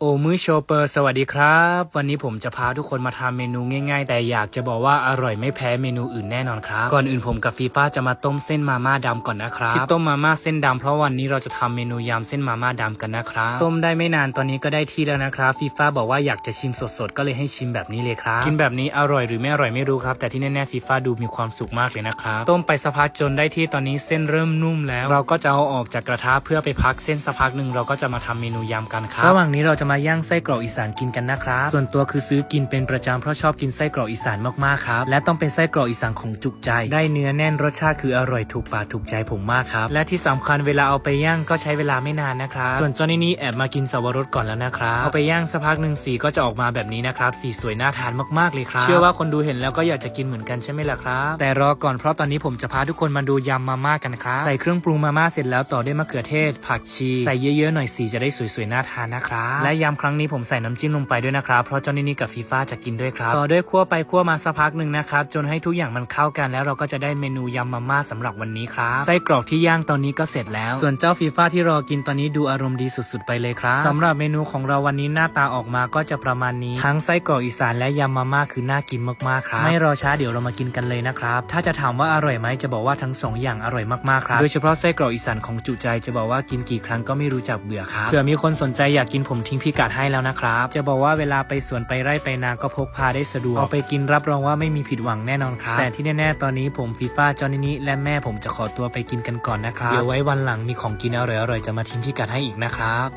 โอมือโชเปอร์สวัสดีครับ วันนี้ผมจะพาทุกคนมาทำเมนูง่าย ๆ แต่อยากจะบอกว่าอร่อยไม่แพ้เมนูอื่นแน่นอนครับ ก่อนอื่นผมกับฟีฟ้าจะมาต้มเส้นมาม่าดำก่อนนะครับที่ต้มมาม่าเส้นดำเพราะวันนี้เราจะทำเมนูยำเส้นมาม่าดำกันนะครับต้มได้ไม่นานตอนนี้ก็ได้ที่แล้วนะครับฟีฟ้าบอกว่าอยากจะชิมสดๆก็เลยให้ชิมแบบนี้เลยครับกินแบบนี้อร่อยหรือไม่อร่อยไม่รู้ครับแต่ที่แน่ๆฟีฟ้าดูมีความสุขมากเลยนะครับต้มไปสักพักจนได้ที่ตอนนี้เส้นเริ่มนุ่มแล้ว เราก็จะเอาออกจากกระทะเพื่อไปพักเส้นสักพักหนึ่งเราก็จะมาทำเมนูยำกันครับระหว่างนี้เราจะมาย่างไส้กรอกอีสานกินกันนะครับ ส่วนตัวคือซื้อกินเป็นประจำเพราะชอบกินไส้กรอกอีสานมากๆครับ และต้องเป็นไส้กรอกอีสานของจุกใจ ได้เนื้อแน่นรสชาติคืออร่อยถูกปากถูกใจผมมากครับ และที่สำคัญเวลาเอาไปย่างก็ใช้เวลาไม่นานนะครับ ส่วนจอนี่นี่แอบมากินสวรสก่อนแล้วนะครับ เอาไปย่างสักพักหนึ่งสีก็จะออกมาแบบนี้นะครับ สีสวยน่าทานมากๆเลยครับ เชื่อว่าคนดูเห็นแล้วก็อยากจะกินเหมือนกันใช่ไหมล่ะครับ แต่รอก่อนเพราะตอนนี้ผมจะพาทุกคนมาดูยำมาม่ากันครับ ใส่เครื่องปรุงมาม่าเสร็จแล้วต่อด้วยมะเขือเทศ ผักชี ใส่เยอะๆหน่อยสีจะได้สวยๆน่าทานนะครับ และยำครั้งนี้ผมใส่น้ำจิ้มลงไปด้วยนะครับ เพราะเจ้านี่นี่กับฟีฟ่าจะกินด้วยครับต่อด้วยคั่วไปคั่วมาสักพักหนึ่งนะครับ จนให้ทุกอย่างมันเข้ากันแล้วเราก็จะได้เมนูยำมาม่าสำหรับวันนี้ครับไส้กรอกที่ย่างตอนนี้ก็เสร็จแล้ว ส่วนเจ้าฟีฟ่าที่รอกินตอนนี้ดูอารมณ์ดีสุดๆ ไปเลยครับสำหรับเมนูของเราวันนี้หน้าตาออกมาก็จะประมาณนี้ ทั้งไส้กรอกอีสานและยำมาม่าคือน่ากินมากๆครับไม่รอช้าเดี๋ยวเรามากินกันเลยนะครับถ้าจะถามว่าอร่อยไหมจะบอกว่าทั้งสองอย่างอร่อยมากๆครับโดยเฉพาะไส้กรอกอีสานของจุใจจะบอกว่ากินกี่ครั้งก็ไม่รู้จักเบื่อครับเผื่อมีคนสนใจอยากกินผมทิ้งพิกัดให้แล้วนะครับ จะบอกว่าเวลาไปสวนไปไร่ไปนาก็พกพาได้สะดวกเอาไปกินรับรองว่าไม่มีผิดหวังแน่นอนครับ แต่ที่แน่ๆตอนนี้ผมฟีฟ่าจอนินิและแม่ผมจะขอตัวไปกินกันก่อนนะครับเดี๋ยวไว้วันหลังมีของกินอร่อยๆจะมาทิ้งพิกัดให้อีกนะครับ